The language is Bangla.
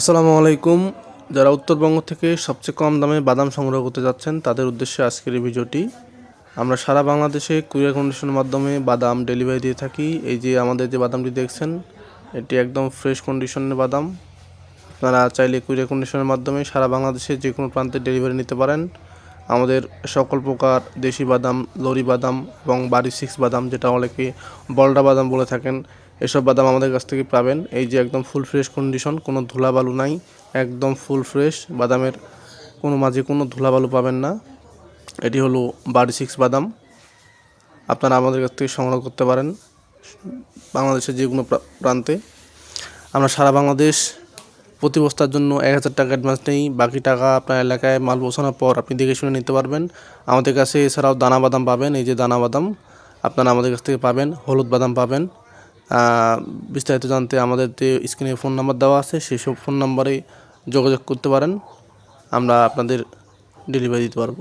আসসালামু আলাইকুম। যারা উত্তরবঙ্গ থেকে সবচেয়ে কম দামে বাদাম সংগ্রহ করতে যাচ্ছেন, তাদের উদ্দেশ্যে আজকের এই ভিডিওটি। আমরা সারা বাংলাদেশে কুরিয়ার কন্ডিশনের মাধ্যমে বাদাম ডেলিভারি দিয়ে থাকি। এই যে আমাদের যে বাদামটি দেখছেন, এটি একদম ফ্রেশ কন্ডিশনের বাদাম। আপনারা চাইলে কুরিয়ার কন্ডিশনের মাধ্যমে সারা বাংলাদেশে যে কোনো প্রান্তে ডেলিভারি নিতে পারেন। আমাদের সকল প্রকার দেশি বাদাম, লরি বাদাম এবং বাড়ি সিক্স বাদাম যেটা অনেকে বলডা বাদাম বলে থাকেন, এসব বাদাম আমাদের কাছ থেকে পাবেন। এই যে একদম ফুল ফ্রেশ কন্ডিশন কোনো ধুলাবালু নাই, একদম ফুল ফ্রেশ বাদামের কোনো মাঝে কোনো ধুলাবালু পাবেন না। এটি হলো বাড়ি সিক্স বাদাম। আপনারা আমাদের কাছ থেকে সংগ্রহ করতে পারেন বাংলাদেশের যে কোনো প্রা- প্রান্তে। আমরা সারা বাংলাদেশ প্রতি বস্তার জন্য এক হাজার টাকা অ্যাডভান্স নেই। বাকি টাকা আপনার এলাকায় মাল পৌঁছানোর পর আপনি দেখে শুনে নিতে পারবেন। আমাদের কাছে এছাড়াও দানা বাদাম পাবেন, এই যে দানা বাদাম আপনারা আমাদের কাছ থেকে পাবেন, হলুদ বাদাম পাবেন। বিস্তারিত জানতে আমাদের যে স্ক্রিনে ফোন নাম্বার দেওয়া আছে, সেই সব ফোন নাম্বারে যোগাযোগ করতে পারেন। আমরা আপনাদের ডেলিভারি দিতে পারব।